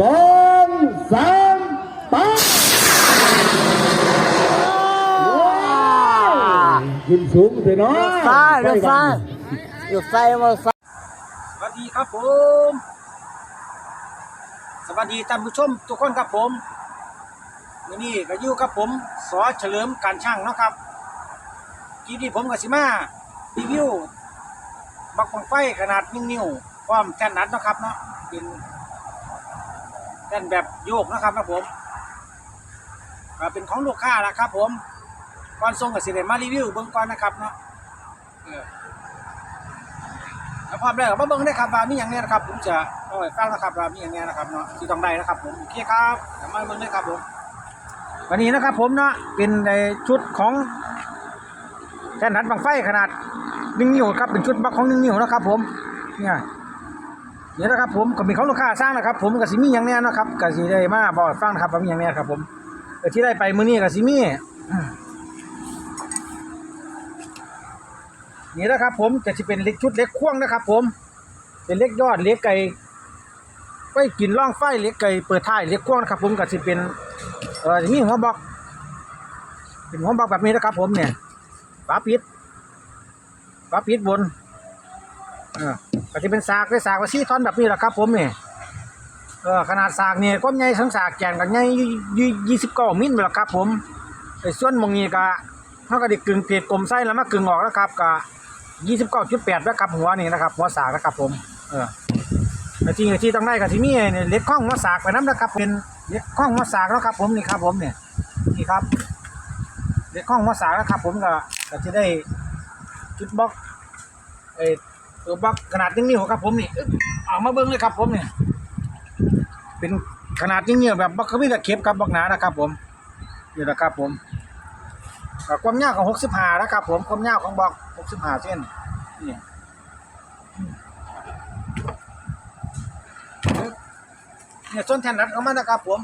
สองสามไปขึ้นสูงเถอะเนาะฟ้าเรือฟ้าอยู่ไฟมาฟ้าสวัสดีครับผม สวัสดีท่านผู้ชมทุกคนครับผมวันนี้ก็อยู่กับผมสอเฉลิมการช่างเนาะครับคลิปนี้ผมกับสิมารีวิวบักบังไฟขนาด1นิ้วพร้อมแท่นนัดเนาะครับเนาะเป็น แท่นแบบโยกนะครับนะผมก็เป็นของลูกค้าละครับ ผมก่อนส่งกับสิเดมารีวิวเบื้องก่อนนะครับเนาะแล้วความแรกมาเบิ่งได้ครับว่ามีอย่างเนี้ยนะครับ ผมจะเอาไว้ฟังนะครับว่ามีอย่างเนี้ยนะครับเนาะที่ต้องได้นะครับ ผมโอเคครับเดี๋ยวมาเบิ่งได้ครับผมวันนี้นะครับ ผมเนาะเป็นในชุดของแท่นหัดบังไฟขนาดหนึ่งนิ้วครับเป็นชุดบักของหนึ่งนิ้วนะครับ ผมเนี่ย เนี่ยนะครับผมก็มีเของลูกค้าสร้างนะครับ ผมก็สิมีอย่างเนี้ยนะครับก็สิได้มาบอกให้ฟังนะครับว่ามีอย่างเนี้ยครับ ผมเออที่ได้ไปมื้อนี้ก็สิมีอืมนี่นะครับ ผมจะสิเป็นเล็กชุดเล็กควงนะครับ ผม เป็นเล็กยอดเล็กไก่ไว้กินล่องไฟเล็กไก่เปิดท้ายเล็กควงนะครับ ผมก็สิเป็นเออมีหัวบล็อกเป็นหัวบล็อกแบบนี้นะครับ ผมเนี่ยฝาปิดฝาปิดบนเออ ก็จะเป็นสากได้สากว่าซี่ท่อนแบบนี้แหละครับ ผมเนี่ยเออขนาดสากเนี่ยก้มใหญ่ทั้งสากแกนกันใหญ่ยี่สิบเก้ามิลแหละครับ ผมไอ้ส่วนมงนี้ก็เขาก็ได้กึ่งเกล็ดกลมไส้แล้วมากึ่งออกแล้วครับก็ยี่สิบเก้าจุดแปดแล้วครับหัวนี่นะครับหัวสากนะครับ ผม เออแต่จริงที่ต้องได้ก็ที่มีเนี่ยเล็กข้องหัวสากไปน้ำนะครับ เป็นเล็กข้องหัวสากแล้วครับ ผมนี่ครับ ผมเนี่ยนี่ครับเล็กข้องหัวสากแล้วครับ ผมก็ก็จะได้จุดบล็อกไอ้ ตัวบล็อกขนาดนิ้วครับผมนี่อึ๊บเอามาเบิ้งเลยครับผมเนี่ยเป็นขนาดนิ้วแบบบล็อกเขาไม่ตะเข็บครับบล็อกหนานะครับผมนี่นะครับผมความยาวของหกสิบห้านะครับผมความยาวของบล็อกหกสิบห้าเส้นนี่เนี่ยส่วนแท่นนัดของมันนะครับผม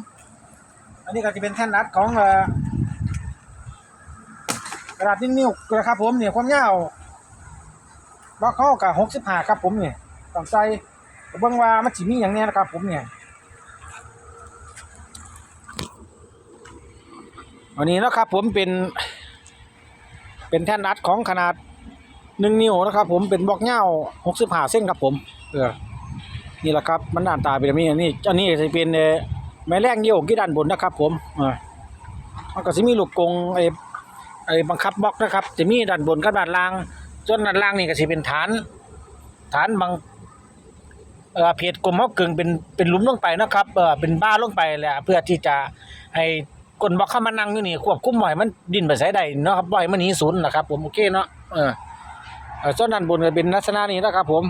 อันนี้ก็จะเป็นแท่นนัดของเออกระดาษนิ้วนะครับผมเนี่ยความยาว บล็อกเข้ากับหกสิบห้าครับผมเนี่ยต้องใส่เบิ่งว่ามันสิมีอย่างเนี้ยนะครับผมเนี่ยอันนี้นะครับผมเป็นเป็นแท่นนัดของขนาดหนึ่งนิ้วนะครับ ผมเป็นบล็อกยาหกสิบห้าเส้นครับผม เออนี่แหละครับมันหน้าตาเป็นแบบนี้อันนี้อันนี้จะเป็นแม่แรงโยกที่ด้านบนนะครับ ผมอ่ามันก็จะมีลูกกงไอ้ไอ้บังคับบล็อกนะครับ จะมีด้านบนกับด้านล่าง ส่วนด้านล่างนี่ก็จะเป็นฐาน ฐานบางเอ่อเพจกลมเขากึ่งเป็นเป็นหลุมลงไปนะครับเอ่อเป็นบ้าลงไปแหละเพื่อที่จะให้ก้นบล็อกเข้ามานั่งอยู่นี่ควบคุมบ่ให้มันดิ้นไปไสใดเนาะครับบ่ให้มันหนีศูนย์นะครับ ผมโอเคเนาะเออเอ่อส่วนด้านบนก็เป็นลักษณะนี้นะครับ ผม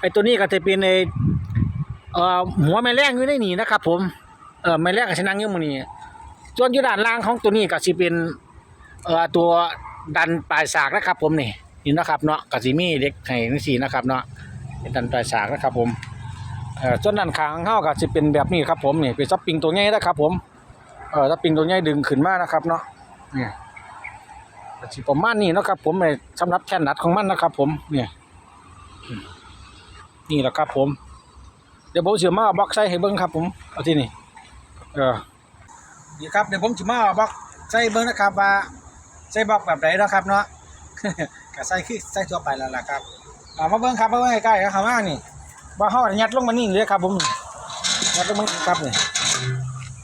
ไอ้ตัวนี้ก็จะเป็นไอ้เอ่อหัวแม่แรงอยู่ในนี่นะครับ ผมเอ่อแม่แรงกับชนังอยู่มื้นี้ส่วนอยู่ด้านล่างของตัวนี้ก็สิเป็นเอ่อตัว ดันปลายสากนะครับ ผมนี่นี่นะครับเนาะก็สิมีเล็กให้จังซี่นะครับเนาะดันปลายสากนะครับ ผมเอ่อส่วนด้านข้างเฮาก็สิเป็นแบบนี้ครับ ผมนี่เป็นสปริงตัวใหญ่นะครับผมเอ่อสปริงตัวใหญ่ดึงขึ้นมานะครับเนาะนี่ก็สิประมาณนี้นะครับ ผมไอ้สำหรับแค่นัดของมันนะครับ ผมเนี่ยนี่แหละครับ ผม เดี๋ยวผมจะมาเอาบล็อกใส่ให้เบิ้งครับ ผมเอาที่นี่เออนี่ครับเดี๋ยวผมจะมาเอาบล็อกใส่เบิ้งนะครับว่า ส่บล็อกแบบไหนนะครับเนาะก็ใส่คือใส่ทั่วไปแล้วล่ะครับเอามาเบิ้งครับมาเบิ้งใกล้ๆครับมานี่บ่าเฮายัดลงมานี่เลยครับผมยัดลงมานี่ครับนี่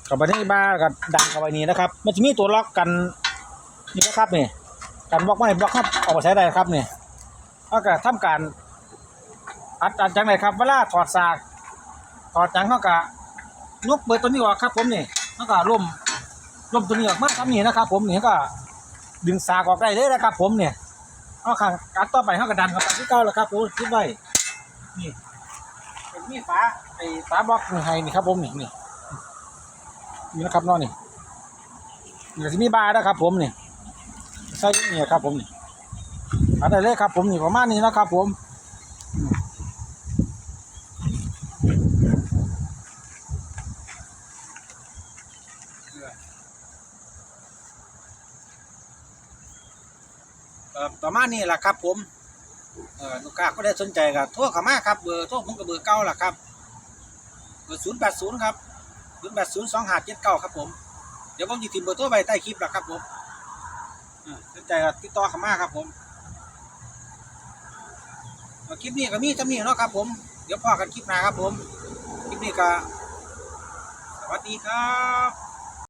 กับไปที่บ้านกับดันเข้าไปนี่นะครับ มันจะมีตัวล็อกกันนี่นะครับนี่กันบล็อกไม่บล็อกครับออกมาใช้ได้ครับนี่แล้วก็ทำการอัดอัดจังไหนครับเวลาถอดสากถอดจังเขากะยกเปิดตัวนี้ออกครับ ผมนี่เขากะล่มล่มตัวนี้ออกมาทำนี่นะครับ ผมนี่ก็ ดึงสากออกได้เลยนะครับ ผมเนี่ยเอาค่ะกัดต่อไปเขากระดันเข้าไปที่เก้าแล้วครับผมคิดไว้นี่เป็นมีฝาไอ้ฝาบล็อกนี่ให้นี่ครับผมนี่นี่นี่นะครับน้องนี่นี่จะมีบาร์นะครับ ผมนี่ใส่เนี่ยครับ ผมนี่อัดได้เลยครับ ผมนี่ประมาณนี้นะครับ ผม ประมาณนี้แหละครับ ผมลูกค้าก็ได้สนใจกับโทรเข้ามาครับเบอร์โทรผมกับเบอร์เก่าล่ะครับเบอร์ศูนย์แปดศูนย์ครับศูนย์แปดศูนย์สองห้าเจ็ดเก้าครับผมเดี๋ยวผมจะทิ้งเบอร์โทรไว้ใต้คลิปแล้วครับผมสนใจก็ติดต่อเข้ามาครับผมคลิปนี้ก็มีจำนี้เนาะครับ ผมเดี๋ยวพอกันคลิปหน้าครับ ผมคลิปนี้ก็สวัสดีครับ